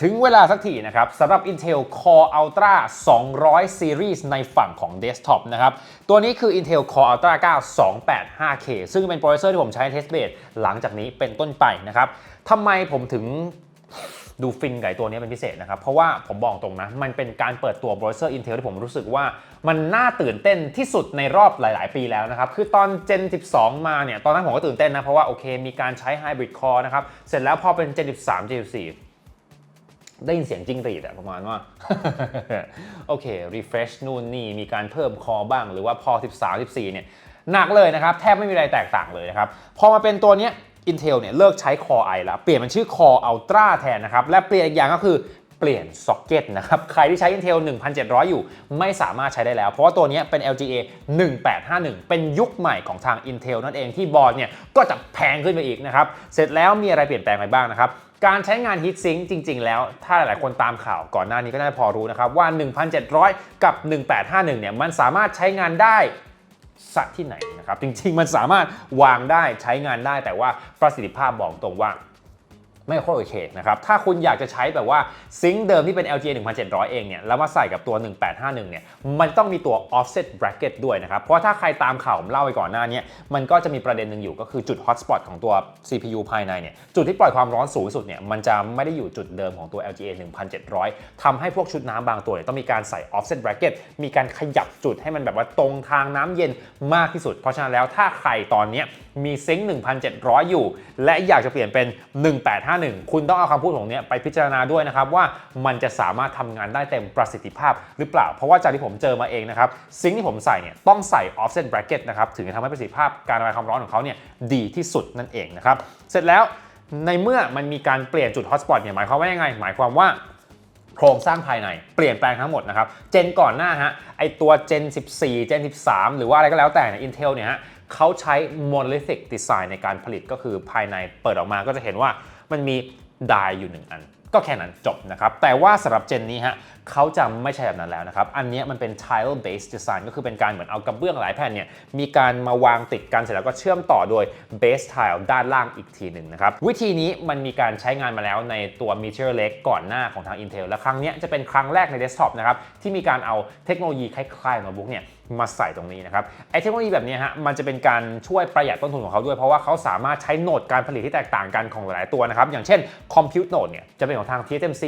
ถึงเวลาสักทีนะครับสำหรับ Intel Core Ultra 200 Series ในฝั่งของ Desktop นะครับ ตัวนี้คือ Intel Core Ultra 9 285K ซึ่งเป็นโปรเซสเซอร์ที่ผมใช้เทสเบดหลังจากนี้เป็นต้นไปนะครับทำไมผมถึง ดูฟินไก่ตัวนี้เป็นพิเศษนะครับ เพราะว่าผมบอกตรงนะ มันเป็นการเปิดตัวโปรเซสเซอร์ Intel ที่ผมรู้สึกว่ามันน่าตื่นเต้นที่สุดในรอบหลาย ๆ ปีแล้วนะครับ คือตอน Gen 12 มาเนี่ย ตอนนั้นผมก็ตื่นเต้นนะ เพราะว่าโอเค มีการใช้ Hybrid Core นะครับ เสร็จแล้วพอเป็น Gen 13 Gen 14ได้ยินเสียงจิ้งหรีดอะประมาณว่า โอเค refresh นู่นนี่ มีการเพิ่มคอบ้าง หรือว่าพอ 13 14 เนี่ย หนักเลยนะครับ แทบไม่มีอะไรแตกต่างเลยนะครับ พอมาเป็นตัวเนี้ย Intel เนี่ยเลิกใช้ Core i แล้ว เปลี่ยนเป็นชื่อ Core Ultra แทนนะครับ และเปลี่ยนอีกอย่างก็คือเปลี่ยนซ็อกเก็ตนะครับ ใครที่ใช้ Intel 1700 อยู่ ไม่สามารถใช้ได้แล้ว เพราะว่าตัวนี้เป็น LGA 1851 เป็นยุคใหม่ของทาง Intel นั่นเองที่บอร์ดเนี่ยก็จะแพงขึ้นไปอีกนะครับ เสร็จแล้วมีอะไรเปลี่ยนแปลงไปบ้างนะครับการใช้งาน Heat Sink จริง ๆ แล้ว ถ้าหลาย ๆ คนตามข่าวก่อนหน้านี้ก็น่าพอรู้นะครับว่า 1700 กับ 1851 เนี่ย มันสามารถใช้งานได้ สักที่ไหนนะครับ จริงๆ มันสามารถวางได้ใช้งานได้ แต่ว่าประสิทธิภาพบอกตรงว่า ไม่ค่อยโอเคนะครับ ถ้าคุณอยากจะใช้แบบว่าซิงค์เดิมที่เป็น LGA 1700 เองเนี่ย แล้วมาใส่กับตัว 1851 เนี่ย มันต้องมีตัว offset bracket ด้วยนะครับ เพราะถ้าใครตามข่าวผมเล่าไปก่อนหน้านี้ มันก็จะมีประเด็นหนึ่งอยู่ก็คือจุด hotspot ของตัว CPU ภายในเนี่ย จุดที่ปล่อยความร้อนสูงที่สุดเนี่ย มันจะไม่ได้อยู่จุดเดิมของตัว LGA 1700ทำให้พวกชุดน้ำบางตัวเนี่ยต้องมีการใส่ offset bracket มีการขยับจุดให้มันแบบว่าตรงทางน้ำเย็นมากที่สุด เพราะฉะนั้นแล้วถ้าใครตอนนี้มีซิงค์1700 อยู่ และอยากจะเปลี่ยนเป็น151 คุณต้องเอาคำพูดของเนี้ยไปพิจารณาด้วยนะครับว่ามันจะสามารถทำงานได้เต็มประสิทธิภาพหรือเปล่า เพราะว่าจากที่ผมเจอมาเองนะครับซิงค์ที่ผมใส่เนี่ยต้องใส่ offset bracket นะครับถึงจะทำให้ประสิทธิภาพการระบายความร้อนของเขาเนี่ยดีที่สุดนั่นเองนะครับเสร็จแล้วในเมื่อมันมีการเปลี่ยนจุด hotspot เนี่ยหมายความว่ายังไง หมายความว่าโครงสร้างภายในเปลี่ยนแปลงทั้งหมดนะครับ เจนก่อนหน้าฮะไอตัว Gen 14 Gen 13 หรือว่าอะไรก็แล้วแต่เนี่ย Intel เนี่ยฮะเขาใช้ monolithic design ในการผลิตก็คือภายในเปิดออกมาก็จะเห็นว่า มันมีดายอยู่หนึ่งอัน ก็แค่นั้นจบนะครับ แต่ว่าสำหรับเจนนี้ฮะเขาจะไม่ใช่แบบนั้นแล้วนะครับ อันนี้มันเป็น tile based design ก็คือเป็นการเหมือนเอากระเบื้องหลายแผ่นเนี่ยมีการมาวางติดกันเสร็จแล้วก็เชื่อมต่อโดย base tile ด้านล่างอีกทีหนึ่งนะครับ วิธีนี้มันมีการใช้งานมาแล้วในตัว Meteor Lake ก่อนหน้าของทาง Intel และครั้งนี้จะเป็นครั้งแรกใน desktop นะครับที่มีการเอาเทคโนโลยีคล้ายๆโน้ตบุ๊กเนี่ยมาใส่ตรงนี้นะครับไอเทคโนโลยีแบบนี้ฮะมันจะเป็นการช่วยประหยัดต้นทุนของเขาด้วย เพราะว่าเขาสามารถใช้โหนดการผลิตที่แตกต่างกันของหลายตัวนะครับอย่างเช่น Compute Node เนี่ยจะเป็นของทาง TSMC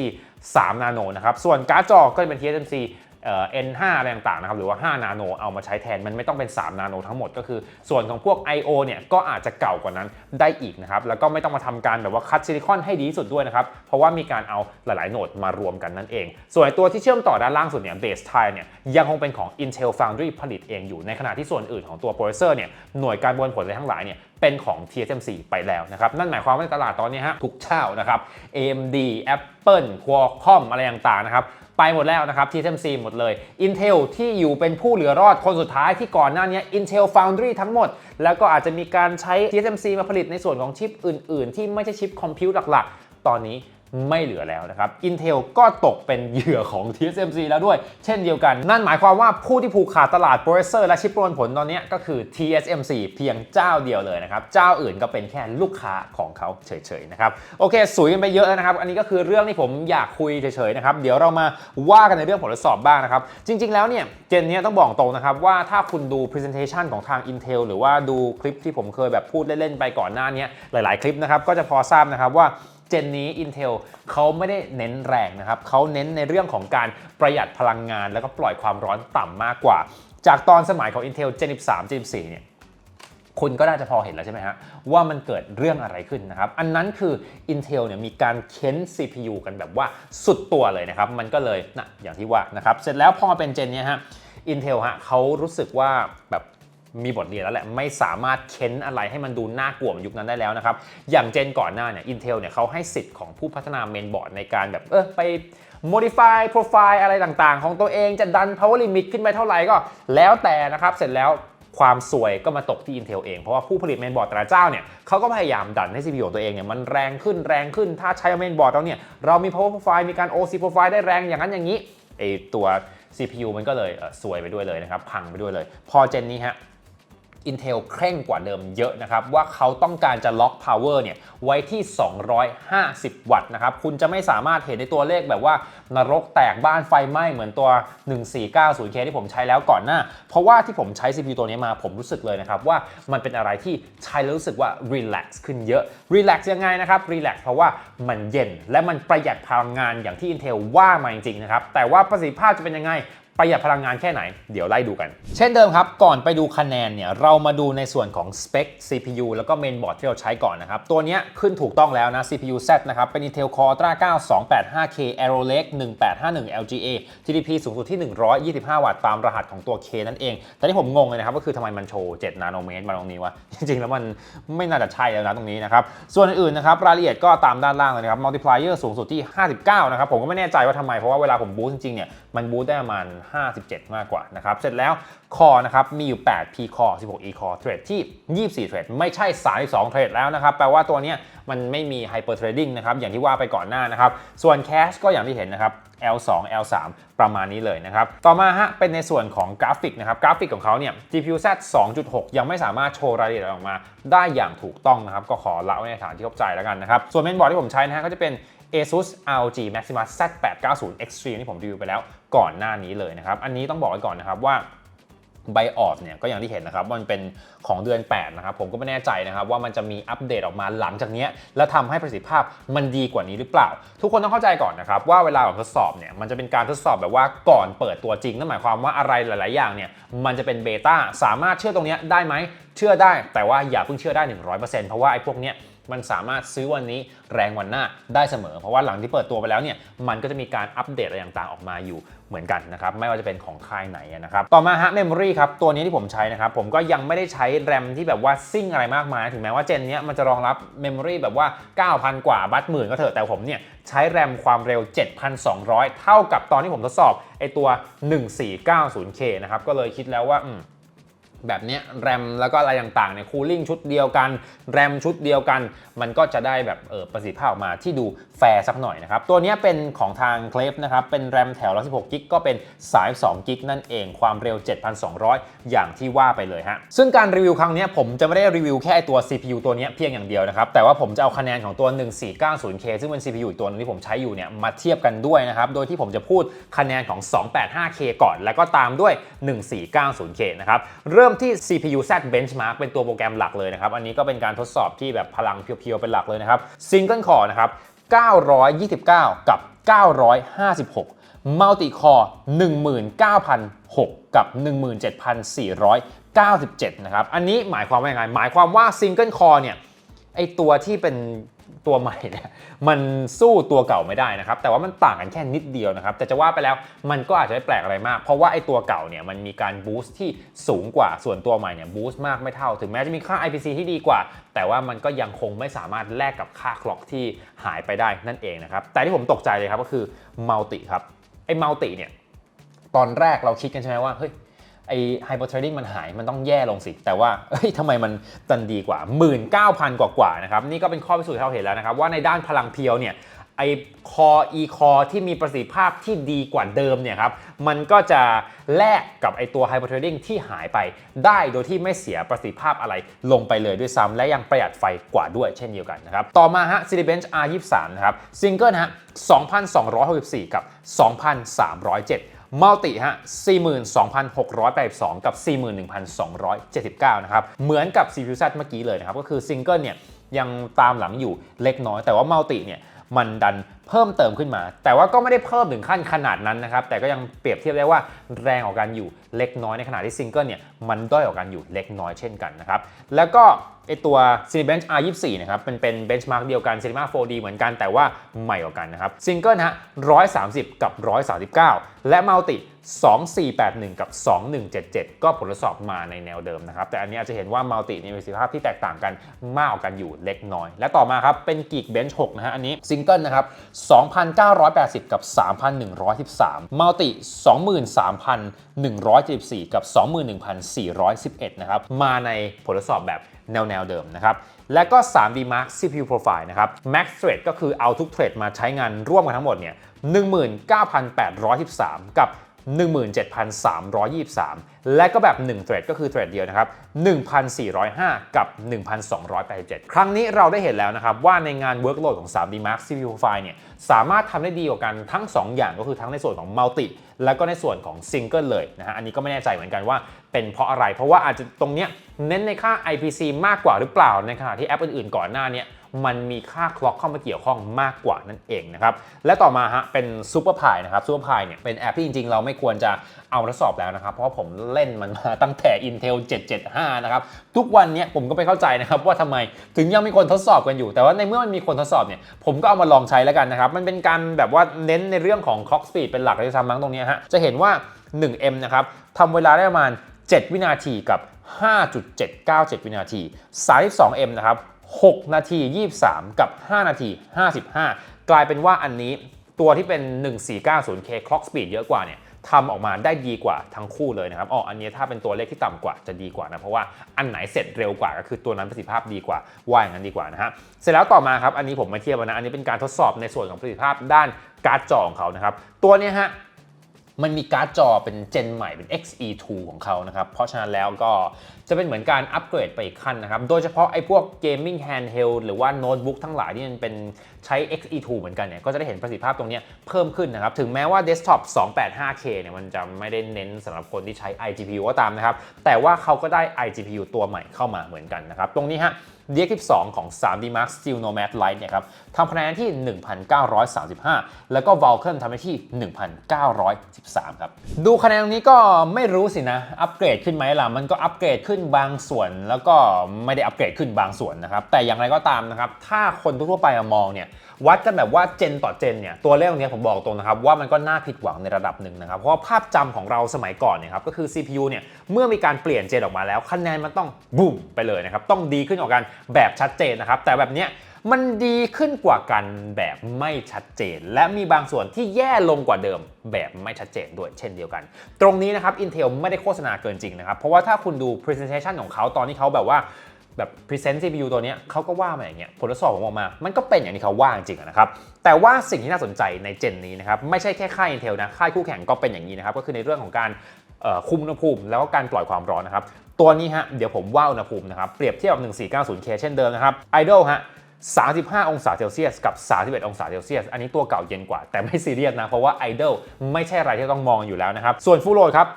3 นาโนนะครับ ส่วนการ์ดจอก็จะเป็น TSMC เอ่อ N5 อะไรต่างๆนะครับหรือว่า 5 นาโนเอามาใช้แทนมันไม่ต้องเป็น 3 นาโนทั้งหมดก็คือส่วนของพวก I/O เนี่ยก็อาจจะเก่ากว่านั้นได้อีกนะครับแล้วก็ไม่ต้องมาทำการแบบว่าคัดซิลิคอนให้ดีที่สุดด้วยนะครับเพราะว่ามีการเอาหลายๆโหนดมารวมกันนั่นเอง ส่วนตัวที่เชื่อมต่อด้านล่างสุดเนี่ย base tile เนี่ยยังคงเป็นของ Intel Foundry ผลิตเองอยู่ในขณะที่ส่วนอื่นของตัวโปรเซสเซอร์เนี่ยหน่วยการบวนผลอะไรทั้งหลายเนี่ยเป็นของ TSMC ไปแล้วนะครับนั่นหมายความว่าในตลาดตอนนี้ฮะทุกเจ้านะครับ AMD Apple Qualcomm อะไรต่างๆนะครับ ไปหมดแล้วนะครับ TSMC หมดเลย Intel ที่อยู่เป็นผู้เหลือรอดคนสุดท้ายที่ก่อนหน้านี้ Intel Foundry ทั้งหมด แล้วก็อาจจะมีการใช้ TSMC มาผลิตในส่วนของชิปอื่น ๆ ที่ไม่ใช่ชิปคอมพิวต์หลัก ๆ ตอนนี้ ไม่เหลือแล้วนะครับ Intel ก็ตกเป็นเหยื่อของ TSMC แล้วด้วย เช่นเดียวกัน นั่นหมายความว่าผู้ที่ผูกขาดตลาดโปรเซสเซอร์และชิปประมวลผลตอนนี้ก็คือ TSMC เพียงเจ้าเดียวเลยนะครับ เจ้าอื่นก็เป็นแค่ลูกค้าของเขาเฉยๆนะครับ โอเคสวยกันไปเยอะแล้วนะครับ อันนี้ก็คือเรื่องที่ผมอยากคุยเฉยๆนะครับ เดี๋ยวเรามาว่ากันในเรื่องผลทดสอบบ้างนะครับ จริง ๆ แล้วเนี่ย เจนนี้ต้องบอกตรงนะครับว่าถ้าคุณดู Presentation ของทาง Intel หรือว่าดูคลิปที่ผมเคยแบบพูดเล่นๆไปก่อนหน้านี้หลาย ๆ คลิปนะครับก็จะพอทราบนะครับว่า จนนี้ Intel เขาไม่ได้เน้นแรงนะครับเขาเน้นในเรื่องของการประหยัดพลังงาน แล้วก็ปล่อยความร้อนต่ำมากกว่า จากตอนสมัยของ Intel Gen 13 Gen 14เนี่ยคุณก็น่าจะพอเห็นแล้วใช่ไหมฮะ ว่ามันเกิดเรื่องอะไรขึ้นนะครับ อันนั้นคือ Intel เนี่ยมีการเค้น CPU กันแบบว่าสุดตัวเลยนะครับ มันก็เลยนะอย่างที่ว่านะครับ เสร็จแล้วพอมาเป็นเจนเนี้ยฮะ Intel ฮะเขารู้สึกว่าแบบ มีบทเรียนแล้วแหละ ไม่สามารถเค้นอะไรให้มันดูน่ากลัวเหมือนยุคนั้นได้แล้วนะครับ อย่างเจนก่อนหน้าเนี่ย Intel เนี่ยเขาให้สิทธิ์ของผู้พัฒนาเมนบอร์ดในการแบบเออไป modify profile อะไรต่างๆ ของตัวเองจะดัน power limit ขึ้นไปเท่าไหร่ก็แล้วแต่นะครับ เสร็จแล้วความสวยก็มาตกที่ Intel เอง เพราะว่าผู้ผลิตเมนบอร์ดแต่ละเจ้าเนี่ยเขาก็พยายามดันให้ CPU ของตัวเองเนี่ยมันแรงขึ้นแรงขึ้น ถ้าใช้เมนบอร์ดแล้วเนี่ยเรามี power profile มีการ OC profile ได้แรงอย่างนั้นอย่างนี้ไอตัว CPU มันก็เลยสวยไปด้วยเลยนะครับ พังไปด้วยเลย พอเจนนี้ฮะ Intel เคร่งกว่าเดิมเยอะนะครับ ว่าเขาต้องการจะล็อก power เนี่ยไว้ที่ 250 วัตต์นะครับ คุณจะไม่สามารถเห็นในตัวเลขแบบว่านรกแตกบ้านไฟไหม้เหมือนตัว 1490K ที่ผมใช้แล้วก่อนหน้า เพราะว่าที่ผมใช้ CPU ตัวนี้มาผมรู้สึกเลยนะครับ ว่ามันเป็นอะไรที่ใช้แล้วรู้สึกว่า relax ขึ้นเยอะ relax ยังไงนะครับ relax เพราะว่ามันเย็นและมันประหยัดพลังงานอย่างที่ Intel ว่ามาจริงๆนะครับแต่ว่าประสิทธิภาพจะเป็นยังไง ประหยัดพลังงานแค่ไหน เดี๋ยวไล่ดูกัน เช่นเดิมครับ ก่อนไปดูคะแนนเนี่ย เรามาดูในส่วนของสเปค CPU แล้วก็เมนบอร์ดที่เราใช้ก่อนนะครับ ตัวนี้ขึ้นถูกต้องแล้วนะ CPU Z นะครับ เป็น Intel Core Ultra 9 285K Arrow Lake 1851 LGA TDP สูงสุดที่ 125 วัตต์ตามรหัสของตัว K นั่นเอง แต่ที่ผมงงเลยนะครับ ก็คือทำไมมันโชว์ 7 นาโนเมตรมาตรงนี้วะ จริงๆ แล้วมันไม่น่าจะใช่แล้วนะตรงนี้นะครับ ส่วนอื่นๆ นะครับ รายละเอียดก็ตามด้านล่างเลยนะครับ multiplier สูงสุดที่ 59 นะครับ ผมก็ไม่แน่ใจว่าทำไม เพราะว่าเวลาผมบูสต์จริงๆ เนี่ย มันบูสต์ได้ประมาณ57 มากกว่านะครับเสร็จแล้วคอนะครับมีอยู่ 8 P core 16 E core เทรดที่ 24 เทรดไม่ใช่ 32 เทรดแล้วนะครับแปลว่าตัวนี้มันไม่มี hyper trading นะครับอย่างที่ว่าไปก่อนหน้านะครับส่วน cache ก็อย่างที่เห็นนะครับ L2 L3 ประมาณนี้เลยนะครับ ต่อมาฮะเป็นในส่วนของกราฟิกนะครับ กราฟิกของเขาเนี่ย GPU Z 2.6 ยังไม่สามารถโชว์รายละเอียดออกมา ได้อย่างถูกต้องนะครับ ก็ขอละไว้ในฐานที่เข้าใจแล้วกันนะครับ ส่วนเมนบอร์ดที่ผมใช้นะฮะก็จะเป็น ASUS ROG Maximus Z890 Extreme ที่ผมรีวิวไปแล้วก่อนหน้านี้เลยนะครับ อันนี้ต้องบอกไว้ก่อนนะครับว่าไบออฟเนี่ยก็อย่างที่เห็นนะครับว่ามันเป็นของเดือน 8 นะครับ ผมก็ไม่แน่ใจนะครับว่ามันจะมีอัปเดตออกมาหลังจากนี้ แล้วทำให้ประสิทธิภาพมันดีกว่านี้หรือเปล่า ทุกคนต้องเข้าใจก่อนนะครับ ว่าเวลาเรทดสอบเนี่ยมันจะเป็นการทดสอบแบบว่าก่อนเปิดตัวจริงนั่นหมายความว่าอะไรหลาย ๆ อย่างเนี่ยมันจะเป็นเบต้าสามารถเชื่อตรงนี้ได้ไหมเชื่อได้แต่ว่าอย่าเพิ่งเชื่อได้ 100%เพราะว่าไอ้พวกเนี้ย มันสามารถซื้อวันนี้แรงวันหน้าได้เสมอ เพราะว่าหลังที่เปิดตัวไปแล้วเนี่ยมันก็จะมีการอัปเดตอะไรต่างๆออกมาอยู่เหมือนกันนะครับไม่ว่าจะเป็นของค่ายไหนนะครับต่อมาฮะเมมโมรีครับตัวนี้ที่ผมใช้นะครับผมก็ยังไม่ได้ใช้แรมที่แบบว่าซิ่งอะไรมากมาย ถึงแม้ว่าเจนนี้มันจะรองรับเมมโมรีแบบว่า 9,000 กว่าบัตหมื่นก็เถอะแต่ผมเนี่ยใช้แรมความเร็ว 7,200 เท่ากับตอนที่ผมทดสอบไอตัว 1490K นะครับก็เลยคิดแล้วว่าอืม แบบนี้แรมแล้วก็อะไรต่างๆเนี่ยคูลิ่งชุดเดียวกัน แรมชุดเดียวกัน มันก็จะได้แบบเออประสิทธิภาพออกมาที่ดูแฟร์สักหน่อยนะครับ ตัวนี้เป็นของทางเคลฟนะครับ เป็นแรมแถวละ16กิกก็เป็นสาย2กิกนั่นเองความเร็ว 7,200 อย่างที่ว่าไปเลยฮะ ซึ่งการรีวิวครั้งนี้ผมจะไม่ได้รีวิวแค่ตัว CPU ตัวนี้เพียงอย่างเดียวนะครับ แต่ว่าผมจะเอาคะแนนของตัว 1490K ซึ่งเป็น CPU อีกตัวนึงที่ผมใช้อยู่เนี่ยมาเทียบกันด้วยนะครับ โดยที่ผมจะพูดคะแนนของ 285K ก่อน แล้วก็ตามด้วย 1490K นะครับเริ่มที่ CPU Z Benchmark เป็นตัวโปรแกรมหลักเลยนะครับ อันนี้ก็เป็นการทดสอบที่แบบพลังเพียวๆ เป็นหลักเลยนะครับ Single Core นะครับ 929 กับ 956 Multi Core 19,006 กับ 17,497 นะครับ อันนี้หมายความว่ายังไง หมายความว่า Single Core เนี่ยไอตัวที่เป็น ตัวใหม่เนี่ยมันสู้ตัวเก่าไม่ได้นะครับ แต่ว่ามันต่างกันแค่นิดเดียวนะครับ แต่จะว่าไปแล้วมันก็อาจจะไม่แปลกอะไรมาก เพราะว่าไอ้ตัวเก่าเนี่ยมันมีการบูสต์ที่สูงกว่าส่วนตัวใหม่เนี่ยบูสต์มากไม่เท่า ถึงแม้จะมีค่า IPC ที่ดีกว่า แต่ว่ามันก็ยังคงไม่สามารถแลกกับค่าคล็อกที่หายไปได้นั่นเองนะครับ แต่ที่ผมตกใจเลยครับก็คือมัลติครับ ไอมัลติเนี่ยตอนแรกเราคิดกันใช่ไหมว่าเฮ้ย ไอ้ไฮเปอร์เทรดดิ้งมันหายมันต้องแย่ลงสิ แต่ว่าเอ้ยทำไมมันตันดีกว่า 19,000 กว่ากว่านะครับ นี่ก็เป็นข้อพิสูจน์ที่เราเห็นแล้วนะครับ ว่าในด้านพลังเพียวเนี่ยไอคอ e core ที่มีประสิทธิภาพที่ดีกว่าเดิมเนี่ยครับ มันก็จะแลกกับไอตัว Hyper Trading ที่หายไปได้โดยที่ไม่เสียประสิทธิภาพอะไรลงไปเลยด้วยซ้ำและยังประหยัดไฟกว่าด้วยเช่นเดียวกันนะครับ ต่อมาฮะ Cinebench R23 นะครับซิงเกิลฮะ 2,264 กับ 2,307 มัลติฮะ 42,682 กับ 41,279 นะครับ เหมือนกับ CPU Z เมื่อกี้เลยนะครับ ก็คือซิงเกิลเนี่ยยังตามหลังอยู่เล็กน้อย แต่ว่ามัลติเนี่ยมันดันเพิ่มเติมขึ้นมา แต่ว่าก็ไม่ได้เพิ่มถึงขั้นขนาดนั้นนะครับ แต่ก็ยังเปรียบเทียบได้ว่าแรงออกกันอยู่เล็กน้อยในขณะที่ซิงเกิลเนี่ยมันด้อยออกกันอยู่เล็กน้อยเช่นกันนะครับ แล้วก็ ไอตัว Cinebench R24 นะครับเป็นเป็นเบนช์มาร์กเดียวกัน Cinema 4D เหมือนกันแต่ว่าใหม่กว่ากันนะครับซิงเกิลฮะ130 กับ 139 และมัลติ2481 กับ 2177 ก็ผลทดสอบมาในแนวเดิมนะครับ แต่อันนี้อาจจะเห็นว่ามัลติมีประสิทธิภาพที่แตกต่างกันมากกว่ากันอยู่เล็กน้อย และต่อมาครับ เป็นกีกเบนช์6นะฮะ อันนี้ซิงเกิลนะครับ 2,980 กับ 3,113 มัลติ 23,174 กับ 21,411 นะครับ มาในผลสอบแบบ แนวแนวเดิมนะครับ และก็ 3D Mark CPU Profile นะครับ Max Thread ก็คือเอาทุกเทรดมาใช้งานร่วมกันทั้งหมดเนี่ย19,813 กับ 17,323 และก็แบบ 1 เทรดก็คือเทรดเดียวนะครับ 1,405 กับ 1,287 ครั้งนี้เราได้เห็นแล้วนะครับ ว่าในงาน Workload ของ 3D Mark CPU Profile เนี่ยสามารถทำได้ดีกว่ากันทั้ง 2 อย่างก็คือทั้งในส่วนของ Multi แล้วก็ในส่วนของซิงเกิลเลยนะฮะอันนี้ก็ไม่แน่ใจเหมือนกันว่าเป็นเพราะอะไร เพราะว่าอาจจะตรงเนี้ยเน้นในค่า IPC มากกว่าหรือเปล่าในขณะที่แอปอื่นๆก่อนหน้าเนี้ มันมีค่าคล็อกเข้ามาเกี่ยวข้องมากกว่านั่นเองนะครับ และต่อมาฮะเป็น Super Pi นะครับ Super Pi เนี่ยเป็นแอปที่จริง ๆ เราไม่ควรจะเอาทดสอบแล้วนะครับ เพราะผมเล่นมันมาตั้งแต่ Intel 775 นะครับ ทุกวันเนี้ยผมก็ไม่เข้าใจนะครับว่าทำไมถึงยังมีคนทดสอบกันอยู่ แต่ว่าในเมื่อมันมีคนทดสอบเนี่ยผมก็เอามาลองใช้แล้วกันนะครับ มันเป็นการแบบว่าเน้นในเรื่องของ clock speed เป็นหลักเลยซ้ำมั้งตรงนี้ฮะจะเห็นว่า 1M นะครับทำเวลาได้ประมาณ 7 วินาทีกับ 5.797 วินาที 32M นะครับ 6 นาที 23 กับ 5 นาที 55 กลายเป็นว่าอันนี้ตัวที่เป็น 1490K clock speed เยอะกว่าเนี่ยทำออกมาได้ดีกว่าทั้งคู่เลยนะครับอ๋ออันนี้ถ้าเป็นตัวเลขที่ต่ำกว่าจะดีกว่านะ เพราะว่าอันไหนเสร็จเร็วกว่าก็คือตัวนั้นประสิทธิภาพดีกว่า ว่าอย่างนั้นดีกว่านะฮะ เสร็จแล้วต่อมาครับ อันนี้ผมมาเทียบนะ อันนี้เป็นการทดสอบในส่วนของประสิทธิภาพด้านการ์ดจอของเขานะครับ ตัวนี้ฮะ มันมีการ์ดจอเป็นเจนใหม่เป็น XE2 ของเขานะครับ เพราะฉะนั้นแล้วก็จะเป็นเหมือนการอัปเกรดไปอีกขั้นนะครับ โดยเฉพาะไอ้พวกเกมมิ่งแฮนด์เฮลหรือว่าโน้ตบุ๊กทั้งหลายที่มันเป็นใช้ XE2 เหมือนกันเนี่ย ก็จะได้เห็นประสิทธิภาพตรงนี้เพิ่มขึ้นนะครับ ถึงแม้ว่าเดสก์ท็อป 285K เนี่ยมันจะไม่ได้เน้นสำหรับคนที่ใช้ iGPU ก็ตามนะครับ แต่ว่าเขาก็ได้ iGPU ตัวใหม่เข้ามาเหมือนกันนะครับ ตรงนี้ฮะ DX12 ของ 3D Mark Steel Nomad Lite เนี่ยครับทำคะแนนที่ 1,935 แล้วก็ Vulkan ทำได้ที่ 1,913 ครับ ดูคะแนนตรงนี้ก็ไม่รู้สินะ อัปเกรดขึ้นไหมล่ะ มันก็อัปเกรดขึ้นบางส่วน แล้วก็ไม่ได้อัปเกรดขึ้นบางส่วนนะครับ แต่อย่างไรก็ตามนะครับ ถ้าคนทั่วไปมองเนี่ย วัดกันแบบว่าเจนต่อเจนเนี่ย ตัวเลขตรงนี้ผมบอกตรงนะครับ ว่ามันก็น่าผิดหวังในระดับหนึ่งนะครับ เพราะภาพจำของเราสมัยก่อนเนี่ยครับ ก็คือ CPU เนี่ย เมื่อมีการเปลี่ยนเจนออกมาแล้ว คะแนนมันต้องบูมไปเลยนะครับ ต้องดีขึ้นออกกันแบบชัดเจนนะครับ แต่แบบเนี้ย มันดีขึ้นกว่ากันแบบไม่ชัดเจน และมีบางส่วนที่แย่ลงกว่าเดิมแบบไม่ชัดเจนด้วยเช่นเดียวกัน ตรงนี้นะครับ Intel ไม่ได้โฆษณาเกินจริงนะครับ เพราะว่าถ้าคุณดู presentation ของเขาตอนที่เขาแบบว่าแบบ present CPU ตัวนี้เขาก็ว่ามาอย่างเงี้ยผลทดสอบผมออกมา มันก็เป็นอย่างที่เขาว่าจริงนะครับ แต่ว่าสิ่งที่น่าสนใจในเจนนี้นะครับ ไม่ใช่แค่ค่าย Intel นะ ค่ายคู่แข่งก็เป็นอย่างนี้นะครับ ก็คือในเรื่องของการเอ่อคุมอุณหภูมิ แล้วก็การปล่อยความร้อนนะครับ ตัวนี้ฮะ เดี๋ยวผมว่าอุณหภูมินะครับ เปรียบเทียบกับ 1490K เช่นเดิมนะครับ Idle ฮะ 35 องศาเซลเซียสกับ 31 องศาเซลเซียส อันนี้ตัวเก่าเย็นกว่า แต่ไม่ซีเรียสนะ เพราะว่าไอดอลไม่ใช่อะไรที่ต้องมองอยู่แล้วนะครับ ส่วนฟูโรดครับ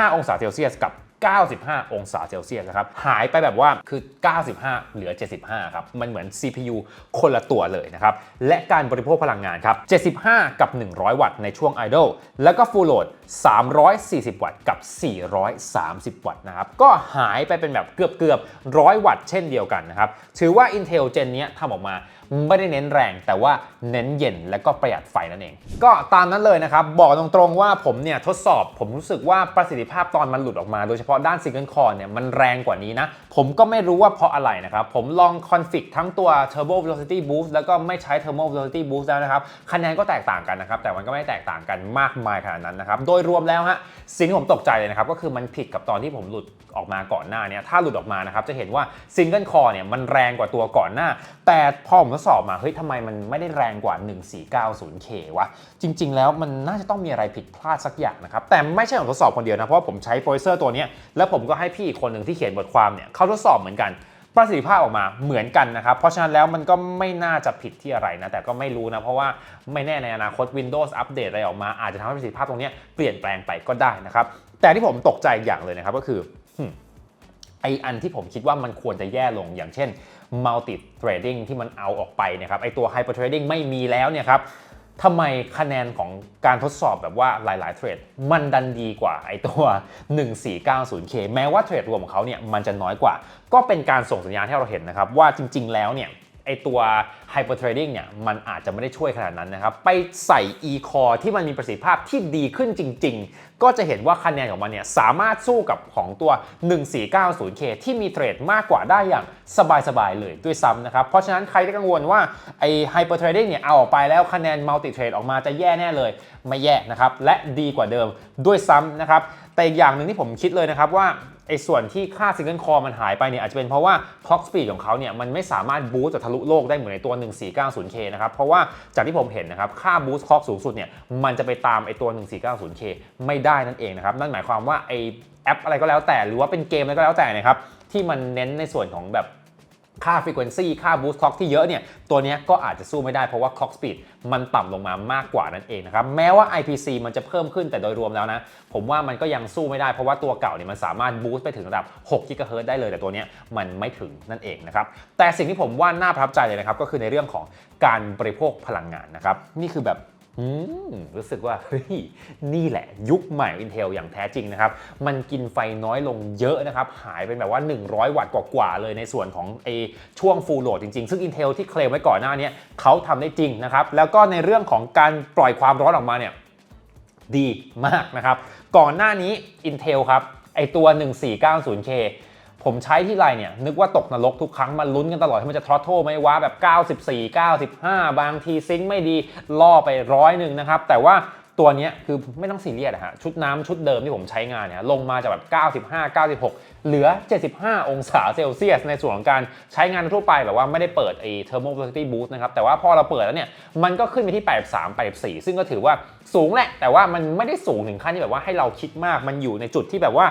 75 องศาเซลเซียสกับ 95 องศาเซลเซียสนะครับ หายไปแบบว่าคือ 95 เหลือ 75 ครับ มันเหมือน CPU คนละตัวเลยนะครับ และการบริโภคพลังงานครับ 75 กับ 100 วัตต์ในช่วง idle แล้วก็ full load 340 วัตต์กับ 430 วัตต์นะครับ ก็หายไปเป็นแบบเกือบเกือบ100 วัตต์เช่นเดียวกันนะครับ ถือว่า Intel Gen นี้ทำออกมา ไม่ได้เน้นแรง แต่ว่าเน้นเย็นและก็ประหยัดไฟนั่นเอง ก็ตามนั้นเลยนะครับ บอกตรงๆว่าผมเนี่ยทดสอบผมรู้สึกว่าประสิทธิภาพตอนมันหลุดออกมา โดยเฉพาะด้าน Single Core เนี่ยมันแรงกว่านี้นะ ผมก็ไม่รู้ว่าเพราะอะไรนะครับ ผมลองคอนฟิกทั้งตัว Turbo Velocity Boost แล้วก็ไม่ใช้ Thermal Velocity Boost แล้วนะครับคะแนนก็แตกต่างกันนะครับแต่มันก็ไม่แตกต่างกันมากมายขนาดนั้นนะครับโดยรวมแล้วฮะสิ่งที่ผมตกใจเลยนะครับก็คือมันผิดกับตอนที่ผมหลุดออกมาก่อนหน้าเนี่ยถ้าหลุดออกมานะครับจะเห็นว่า Single Core เนี่ยมันแรงกว่าตัวก่อนหน้า แต่พอผมทสอบมาเฮ้ยทำไมมันไม่ได้แรงกว่า 1490K วะ จริง ๆ แล้วมันน่าจะต้องมีอะไรผิดพลาดสักอย่างนะครับ แต่ไม่ใช่ผมทดสอบคนเดียวนะ เพราะว่าผมใช้โปรเซอร์ตัวนี้ แล้วผมก็ให้พี่อีกคนหนึ่งที่เขียนบทความเนี่ยเขาทดสอบเหมือนกันประสิทธิภาพออกมาเหมือนกันนะครับ เพราะฉะนั้นแล้วมันก็ไม่น่าจะผิดที่อะไรนะ แต่ก็ไม่รู้นะ เพราะว่าไม่แน่ในอนาคต Windows อัปเดตอะไรออกมา อาจจะทำให้ประสิทธิภาพตรงนี้เปลี่ยนแปลงไปก็ได้นะครับ แต่ที่ผมตกใจอย่างเลยนะครับก็คือ ไออันที่ผมคิดว่ามันควรจะแย่ลงอย่างเช่น multi threading ที่มันเอาออกไปนะครับไอตัว hyper threading ไม่มีแล้วเนี่ยครับทำไมคะแนนของการทดสอบแบบว่าหลาย ๆ เทรดมันดันดีกว่าไอตัว 1490K แม้ว่าเทรดรวมของเขาเนี่ยมันจะน้อยกว่า ก็เป็นการส่งสัญญาณให้เราเห็นนะครับว่าจริง ๆ แล้วเนี่ย ไอตัว hyper trading เนี่ยมันอาจจะไม่ได้ช่วยขนาดนั้นนะครับ ไปใส่ e-core ที่มันมีประสิทธิภาพที่ดีขึ้นจริง ๆ ก็จะเห็นว่าคะแนนของมันเนี่ยสามารถสู้กับของตัว 1490K ที่มีเทรดมากกว่าได้อย่างสบาย ๆ เลยด้วยซ้ำนะครับ เพราะฉะนั้นใครที่กังวลว่าไอ้ hyper trading เนี่ยเอาออกไปแล้วคะแนน multi trade ออกมาจะแย่แน่เลย ไม่แย่นะครับ และดีกว่าเดิมด้วยซ้ำนะครับ แต่อีกอย่างหนึ่งที่ผมคิดเลยนะครับว่าไอ้ส่วนที่ค่าซิงเกิลคอร์มันหายไปเนี่ยอาจจะเป็นเพราะว่า Clock Speed ของเขาเนี่ยมันไม่สามารถบูสต์จะทะลุโลกได้เหมือนในตัว 1490K นะครับ เพราะว่าจากที่ผมเห็นนะครับ ค่าบูสต์ Clock สูงสุดเนี่ยมันจะไปตามไอ้ตัว 1490K ไม่ได้นั่นเองนะครับ นั่นหมายความว่าไอ้แอปอะไรก็แล้วแต่หรือว่าเป็นเกมอะไรก็แล้วแต่นะครับที่มันเน้นในส่วนของแบบ ค่า frequency ค่า boost clock ที่เยอะเนี่ย ตัวเนี้ยก็อาจจะสู้ไม่ได้เพราะว่า clock speed มันต่ำลงมามากกว่านั่นเองนะครับ แม้ว่า IPC มันจะเพิ่มขึ้นแต่โดยรวมแล้วนะ ผมว่ามันก็ยังสู้ไม่ได้เพราะว่าตัวเก่าเนี่ยมันสามารถ boost ไปถึงระดับ 6 GHz ได้เลย แต่ตัวเนี้ยมันไม่ถึงนั่นเองนะครับ แต่สิ่งที่ผมว่าน่าประทับใจเลยนะครับ ก็คือในเรื่องของการบริโภคพลังงานนะครับ นี่คือแบบ รู้สึกว่าเฮ้ยนี่แหละยุคใหม่ Intel อย่างแท้จริงนะครับ มันกินไฟน้อยลงเยอะนะครับ หายเป็นแบบว่า 100 วัตต์กว่าๆเลยในส่วนของไอช่วง Full Load จริงๆ ซึ่ง Intel ที่เคลมไว้ก่อนหน้านี้เขาทำได้จริงนะครับ แล้วก็ในเรื่องของการปล่อยความร้อนออกมาเนี่ยดีมากนะครับ ก่อนหน้านี้ Intel ครับไอตัว 1490K ผมใช้ที่ไรเนี่ย นึกว่าตกนรกทุกครั้งมาลุ้นกันตลอดที่มันจะทรอตโทไหมว่าแบบ 94 95 บางทีซิงค์ไม่ดีล่อไปร้อยหนึ่งนะครับ แต่ว่าตัวนี้คือไม่ต้องซีเรียสอะฮะชุดน้ำชุดเดิมที่ผมใช้งานเนี่ยลงมาจากแบบ 95 96 เหลือ 75 องศาเซลเซียส ในส่วนของการใช้งานทั่วไปแบบว่าไม่ได้เปิดไอ้ thermal velocity boost นะครับ แต่ว่าพอเราเปิดแล้วเนี่ย มันก็ขึ้นไปที่ 83 84 ซึ่งก็ถือว่าสูงแหละ แต่ว่ามันไม่ได้สูงถึงขั้นที่แบบว่าให้เราคิดมากมันอยู่ในจุดที่แบบว่า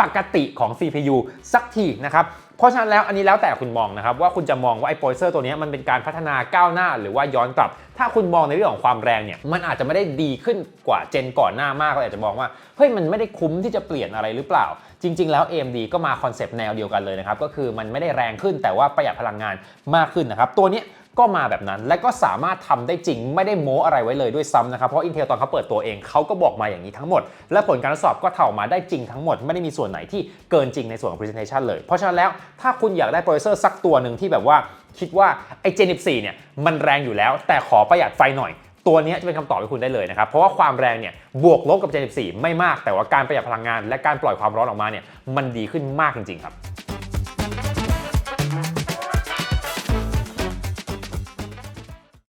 ปกติของ CPU สักทีนะครับเพราะฉะนั้นแล้วอันนี้แล้วแต่คุณมองนะครับว่าคุณจะมองว่าไอ้โปรเซอร์ตัวนี้มันเป็นการพัฒนาก้าวหน้าหรือว่าย้อนกลับ ถ้าคุณมองในเรื่องของความแรงเนี่ยมันอาจจะไม่ได้ดีขึ้นกว่าเจนก่อนหน้ามากก็อาจจะมองว่าเฮ้ยมันไม่ได้คุ้มที่จะเปลี่ยนอะไรหรือเปล่า จริง ๆ แล้ว AMD ก็มาคอนเซปต์แนวเดียวกันเลยนะครับก็คือมันไม่ได้แรงขึ้นแต่ว่าประหยัดพลังงานมากขึ้นนะครับตัวนี้ ก็มาแบบนั้น และก็สามารถทำได้จริงไม่ได้โม้อะไรไว้เลยด้วยซ้ำนะครับเพราะ Intel ตอนเขาเปิดตัวเองเขาก็บอกมาอย่างนี้ทั้งหมด และผลการทดสอบก็เท่ามาได้จริงทั้งหมด ไม่ได้มีส่วนไหนที่เกินจริงในส่วนของ presentation เลย เพราะฉะนั้นแล้วถ้าคุณอยากได้โปรเซสเซอร์สักตัวหนึ่งที่แบบว่าคิดว่าไอ้ Gen 14เนี่ยมันแรงอยู่แล้ว แต่ขอประหยัดไฟหน่อยตัวนี้จะเป็นคำตอบให้คุณได้เลยนะครับ เพราะว่าความแรงเนี่ยบวกลบกับ Gen 14 ไม่มาก แต่ว่าการประหยัดพลังงาน และการปล่อยความร้อนออกมาเนี่ยมันดีขึ้นมากจริงๆครับ